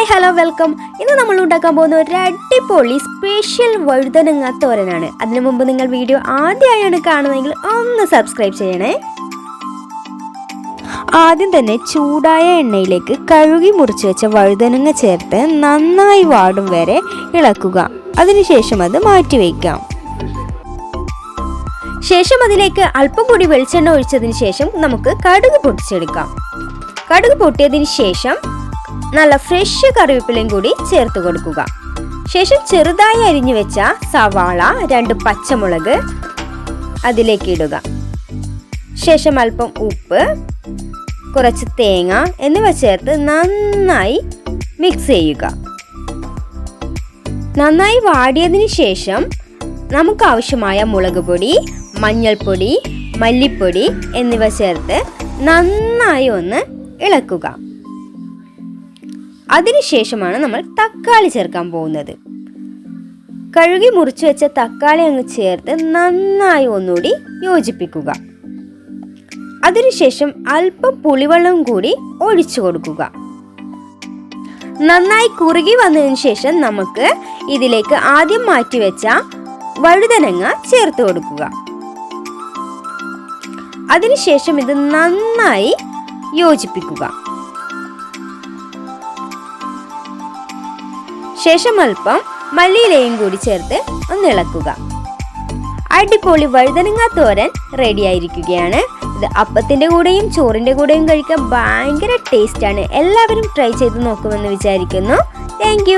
Hi hello welcome ഇന്ന് നമ്മൾ ഉണ്ടാക്കാൻ പോകുന്ന ഒരു അടിപൊളി സ്പെഷ്യൽ വഴുതനങ്ങ തോരനാണ്. അതിനു മുമ്പ് നിങ്ങൾ വീഡിയോ ആദ്യമായാണ് കാണുന്നതെങ്കിൽ ഒന്ന് സബ്സ്ക്രൈബ് ചെയ്യണേ. ആദ്യം തന്നെ ചൂടായ എണ്ണയിലേക്ക് കഴുകി മുറിച്ച് വെച്ച വഴുതനങ്ങ ചേർത്ത് നന്നായി വാടും വരെ ഇളക്കുക. അതിനുശേഷം അത് മാറ്റി വയ്ക്കാം ശേഷം അതിലേക്ക് അല്പം കൂടി വെളിച്ചെണ്ണ ഒഴിച്ചതിന് ശേഷം നമുക്ക് കടുക് പൊട്ടിച്ചെടുക്കാം. കടുക് പൊട്ടിയതിന് ശേഷം നല്ല ഫ്രഷ് കറിവേപ്പിലയും കൂടി ചേർത്ത് കൊടുക്കുക. ശേഷം ചെറുതായി അരിഞ്ഞു വെച്ച സവാള രണ്ട് പച്ചമുളക് അതിലേക്ക് ഇടുക. ശേഷം അല്പം ഉപ്പ് കുറച്ച് തേങ്ങ എന്നിവ ചേർത്ത് നന്നായി മിക്സ് ചെയ്യുക. നന്നായി വാടിയതിന് ശേഷം നമുക്ക് ആവശ്യമായ മുളക് പൊടി മഞ്ഞൾപ്പൊടി മല്ലിപ്പൊടി എന്നിവ ചേർത്ത് നന്നായി ഒന്ന് ഇളക്കുക. അതിനുശേഷമാണ് നമ്മൾ തക്കാളി ചേർക്കാൻ പോകുന്നത്. കഴുകി മുറിച്ചു വെച്ച തക്കാളി അങ്ങ് ചേർത്ത് നന്നായി ഒന്നുകൂടി യോജിപ്പിക്കുക. അതിനുശേഷം അല്പം പുളിവെള്ളം കൂടി ഒഴിച്ചു കൊടുക്കുക. നന്നായി കുറുകി വന്നതിന് ശേഷം നമുക്ക് ഇതിലേക്ക് ആദ്യം മാറ്റിവെച്ച വഴുതനങ്ങ ചേർത്ത് കൊടുക്കുക. അതിനുശേഷം ഇത് നന്നായി യോജിപ്പിക്കുക. ശേഷം അല്പം മല്ലിയിലയും കൂടി ചേർത്ത് ഒന്ന് ഇളക്കുക. അടിപൊളി വഴുതനങ്ങ തോരൻ റെഡി ആയിരിക്കുകയാണ്. ഇത് അപ്പത്തിന്റെ കൂടെയും ചോറിന്റെ കൂടെയും കഴിക്കാൻ ഭയങ്കര ടേസ്റ്റാണ് എല്ലാവരും ട്രൈ ചെയ്ത് നോക്കുമെന്ന് വിചാരിക്കുന്നു. താങ്ക്